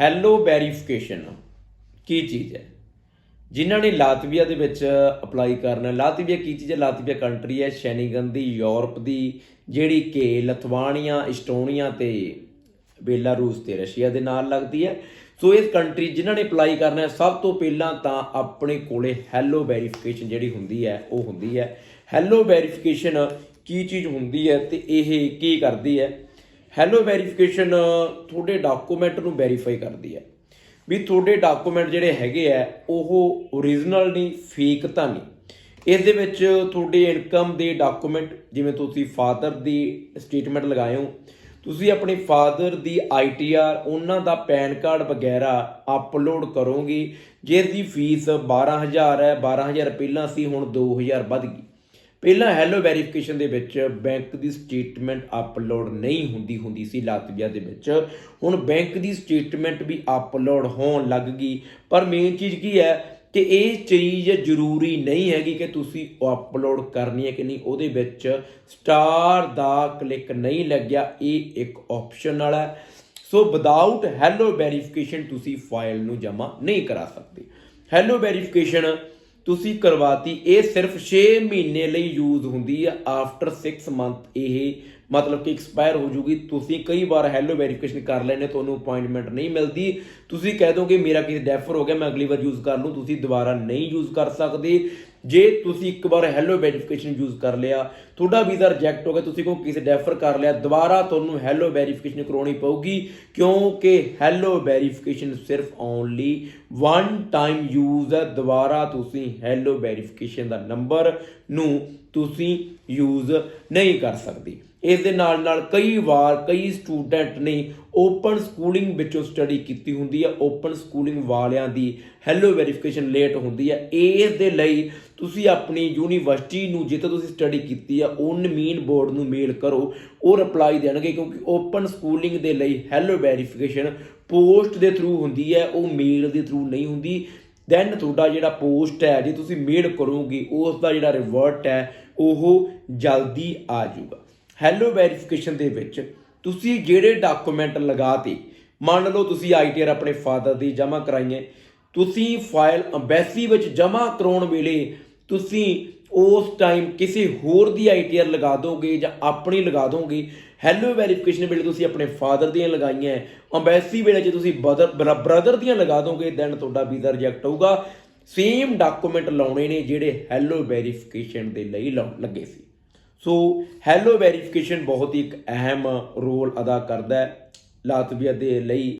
Hello verification ਕੀ ਚੀਜ਼ ਹੈ? ਜਿਨ੍ਹਾਂ ਨੇ ਲਾਤਵੀਆ ਦੇ ਵਿੱਚ ਅਪਲਾਈ ਕਰਨਾ ਲਾਤਵੀਆ ਕੀ ਚੀਜ਼ ਹੈ? ਲਾਤਵੀਆ ਕੰਟਰੀ ਹੈ ਸ਼ੈਨੀਗਨ ਦੀ, ਯੂਰਪ ਦੀ, ਜਿਹੜੀ ਕਿ ਲਥਵਾਨੀਆ ਇਸਟੋਨੀਆ ਤੇ ਬੇਲਾਰੂਸ ਤੇ ਰਸ਼ੀਆ ਦੇ ਨਾਲ ਲੱਗਦੀ ਹੈ। ਸੋ ਇਸ ਕੰਟਰੀ ਜਿਨ੍ਹਾਂ ਨੇ ਅਪਲਾਈ ਕਰਨਾ ਹੈ, ਸਭ ਤੋਂ ਪਹਿਲਾਂ ਤਾਂ ਆਪਣੇ ਕੋਲੇ ਹੈਲੋ ਵੈਰੀਫਿਕੇਸ਼ਨ ਜਿਹੜੀ ਹੁੰਦੀ ਹੈ, ਉਹ ਹੁੰਦੀ ਹੈ। ਹੈਲੋ ਵੈਰੀਫਿਕੇਸ਼ਨ ਕੀ ਚੀਜ਼ ਹੁੰਦੀ ਹੈ ਤੇ ਇਹ ਕੀ ਕਰਦੀ ਹੈ? ਹੈਲੋ ਵੈਰੀਫਿਕੇਸ਼ਨ ਤੁਹਾਡੇ ਡਾਕੂਮੈਂਟ ਨੂੰ ਵੈਰੀਫਾਈ ਕਰਦੀ ਹੈ। ਵੀ ਤੁਹਾਡੇ ਡਾਕੂਮੈਂਟ ਜਿਹੜੇ ਹੈਗੇ ਆ ਉਹ ਓਰੀਜਨਲ ਨਹੀਂ ਫੇਕ ਤਾਂ ਨਹੀਂ। ਇਸ ਦੇ ਵਿੱਚ ਤੁਹਾਡੇ ਇਨਕਮ ਦੇ ਡਾਕੂਮੈਂਟ ਜਿਵੇਂ ਤੁਸੀਂ ਫਾਦਰ ਦੀ ਸਟੇਟਮੈਂਟ ਲਗਾਏ ਹੋ, ਤੁਸੀਂ ਆਪਣੇ ਫਾਦਰ ਦੀ ਆਈਟੀਆਰ ਉਹਨਾਂ ਦਾ ਪੈਨ ਕਾਰਡ ਵਗੈਰਾ ਅਪਲੋਡ ਕਰੋਗੇ ਜਿਸ ਦੀ ਫੀਸ 12000 ਹੈ 12000 ਪਹਿਲਾਂ ਸੀ, ਹੁਣ 2000 ਵੱਧ ਗਈ। ਪਹਿਲਾਂ ਹੈਲੋ ਵੈਰੀਫਿਕੇਸ਼ਨ ਦੇ ਵਿੱਚ ਬੈਂਕ ਦੀ ਸਟੇਟਮੈਂਟ ਅਪਲੋਡ ਨਹੀਂ ਹੁੰਦੀ ਹੁੰਦੀ ਸੀ ਲਾਤਵੀਆ ਦੇ ਵਿੱਚ। ਹੁਣ ਬੈਂਕ ਦੀ ਸਟੇਟਮੈਂਟ ਵੀ ਅਪਲੋਡ ਹੋਣ ਲੱਗ ਗਈ। ਪਰ ਮੇਨ ਚੀਜ਼ ਕੀ ਹੈ ਕਿ ਇਹ ਚੀਜ਼ ਜ਼ਰੂਰੀ ਨਹੀਂ ਹੈਗੀ ਕਿ ਤੁਸੀਂ ਅਪਲੋਡ ਕਰਨੀ ਹੈ ਕਿ ਨਹੀਂ। ਉਹਦੇ ਵਿੱਚ ਸਟਾਰ ਦਾ ਕਲਿੱਕ ਨਹੀਂ ਲੱਗਿਆ, ਇਹ ਇੱਕ ਆਪਸ਼ਨ ਵਾਲਾ ਹੈ। ਸੋ ਵਿਦਆਊਟ ਹੈਲੋ ਵੈਰੀਫਿਕੇਸ਼ਨ ਤੁਸੀਂ ਫਾਈਲ ਨੂੰ ਜਮ੍ਹਾਂ ਨਹੀਂ ਕਰਾ ਸਕਦੇ। ਹੈਲੋ ਵੈਰੀਫਿਕੇਸ਼ਨ ਤੁਸੀਂ ਕਰਵਾਤੀ, ਇਹ ਸਿਰਫ 6 ਮਹੀਨੇ ਲਈ ਯੂਜ਼ ਹੁੰਦੀ ਹੈ ਆਫਟਰ 6 ਮੰਥ ਇਹ ਮਤਲਬ ਕਿ ਐਕਸਪਾਇਰ ਹੋ ਜੂਗੀ। ਤੁਸੀਂ ਕਈ ਵਾਰ ਹੈਲੋ ਵੈਰੀਫਿਕੇਸ਼ਨ ਕਰ ਲੈਣੇ ਤੁਹਾਨੂੰ ਅਪਾਇੰਟਮੈਂਟ ਨਹੀਂ ਮਿਲਦੀ। ਤੁਸੀਂ ਕਹਿ ਦੋਗੇ, ਮੇਰਾ ਕਿਸੇ ਡੈਫਰ ਹੋ ਗਿਆ, ਮੈਂ ਅਗਲੀ ਵਾਰ ਯੂਜ਼ ਕਰ ਲੂੰ। ਤੁਸੀਂ ਦੁਬਾਰਾ ਨਹੀਂ ਯੂਜ਼ ਕਰ ਸਕਦੇ। ਜੇ ਤੁਸੀਂ ਇੱਕ ਵਾਰ ਹੈਲੋ ਵੈਰੀਫਿਕੇਸ਼ਨ ਯੂਜ਼ ਕਰ ਲਿਆ, ਤੁਹਾਡਾ ਵੀਜ਼ਾ ਰਿਜੈਕਟ ਹੋ ਗਿਆ, ਤੁਸੀਂ ਕੋਈ ਕਿਸੇ ਡੈਫਰ ਕਰ ਲਿਆ, ਦੁਬਾਰਾ ਤੁਹਾਨੂੰ ਹੈਲੋ ਵੈਰੀਫਿਕੇਸ਼ਨ ਕਰਾਉਣੀ ਪਊਗੀ, ਕਿਉਂਕਿ ਹੈਲੋ ਵੈਰੀਫਿਕੇਸ਼ਨ ਸਿਰਫ ਓਨਲੀ ਵਨ ਟਾਈਮ ਯੂਜ਼ ਹੈ, ਦੁਬਾਰਾ ਤੁਸੀਂ ਹੈਲੋ ਵੈਰੀਫਿਕੇਸ਼ਨ ਦਾ ਨੰਬਰ ਨੂੰ ਤੁਸੀਂ ਯੂਜ਼ ਨਹੀਂ ਕਰ ਸਕਦੇ। ਇਸ ਦੇ ਨਾਲ ਨਾਲ ਕਈ ਵਾਰ ਕਈ ਸਟੂਡੈਂਟ ਨੇ ਓਪਨ ਸਕੂਲਿੰਗ ਵਿੱਚੋਂ ਸਟੱਡੀ ਕੀਤੀ ਹੁੰਦੀ ਹੈ ਓਪਨ ਸਕੂਲਿੰਗ ਵਾਲਿਆਂ ਦੀ ਹੈਲੋ ਵੈਰੀਫਿਕੇਸ਼ਨ ਲੇਟ ਹੁੰਦੀ ਹੈ। ਇਸ ਦੇ ਲਈ ਤੁਸੀਂ ਆਪਣੀ ਯੂਨੀਵਰਸਿਟੀ ਨੂੰ ਜਿੱਥੇ ਤੁਸੀਂ ਸਟੱਡੀ ਕੀਤੀ ਹੈ ਉਹਨ ਮੀਨ ਬੋਰਡ ਨੂੰ ਮੇਲ ਕਰੋ, ਉਹ ਰਿਪਲਾਈ ਦੇਣਗੇ ਕਿਉਂਕਿ ਓਪਨ ਸਕੂਲਿੰਗ ਦੇ ਲਈ ਹੈਲੋ ਵੈਰੀਫਿਕੇਸ਼ਨ ਪੋਸਟ ਦੇ ਥਰੂ ਹੁੰਦੀ ਹੈ, ਉਹ ਮੇਲ ਦੇ ਥਰੂ ਨਹੀਂ ਹੁੰਦੀ। ਦੈਨ ਤੁਹਾਡਾ ਜਿਹੜਾ ਪੋਸਟ ਹੈ, ਜੇ ਤੁਸੀਂ ਮੇਲ ਕਰੋਗੇ ਉਸ ਦਾ ਜਿਹੜਾ ਰਿਵਰਟ ਹੈ, ਉਹ ਜਲਦੀ ਆ ਜਾਊਗਾ। ਹੈਲੋ ਵੈਰੀਫਿਕੇਸ਼ਨ ਦੇ ਵਿੱਚ ਤੁਸੀਂ ਜਿਹੜੇ ਡਾਕੂਮੈਂਟ ਲਗਾਤੇ, ਮੰਨ ਲਓ ਤੁਸੀਂ ਆਈਟੀਆਰ ਆਪਣੇ ਫਾਦਰ ਦੀ ਜਮ੍ਹਾਂ ਕਰਾਈਏ, ਤੁਸੀਂ ਫਾਈਲ ਅੰਬੈਸੀ ਵਿੱਚ ਜਮ੍ਹਾਂ ਕਰਾਉਣ ਵੇਲੇ ਤੁਸੀਂ ਉਸ ਟਾਈਮ ਕਿਸੇ ਹੋਰ ਦੀ ਆਈਟੀਆਰ ਲਗਾ ਦੋਗੇ ਜਾਂ ਆਪਣੀ ਲਗਾ ਦੋਗੇ ਹੈਲੋ ਵੈਰੀਫਿਕੇਸ਼ਨ ਵੇਲੇ ਤੁਸੀਂ ਆਪਣੇ ਫਾਦਰ ਦੀਆਂ ਲਗਾਈਆਂ ਅੰਬੈਸੀ ਵੇਲੇ ਜੇ ਤੁਸੀਂ ਬ੍ਰਦਰ ਦੀਆਂ ਲਗਾ ਦੋਗੇ ਦੈਨ ਤੁਹਾਡਾ ਵੀਜ਼ਾ ਰਿਜੈਕਟ ਹੋਊਗਾ। ਸੇਮ ਡਾਕੂਮੈਂਟ ਲਾਉਣੇ ਨੇ ਜਿਹੜੇ ਹੈਲੋ ਵੈਰੀਫਿਕੇਸ਼ਨ ਦੇ ਲਈ ਲਾਉਣ ਲੱਗੇ ਸੀ। ਸੋ ਹੈਲੋ ਵੈਰੀਫਿਕੇਸ਼ਨ ਬਹੁਤ ਹੀ ਇੱਕ ਅਹਿਮ ਰੋਲ ਅਦਾ ਕਰਦਾ ਹੈ। ਲਾਤਵੀਆ ਦੇ ਲਈ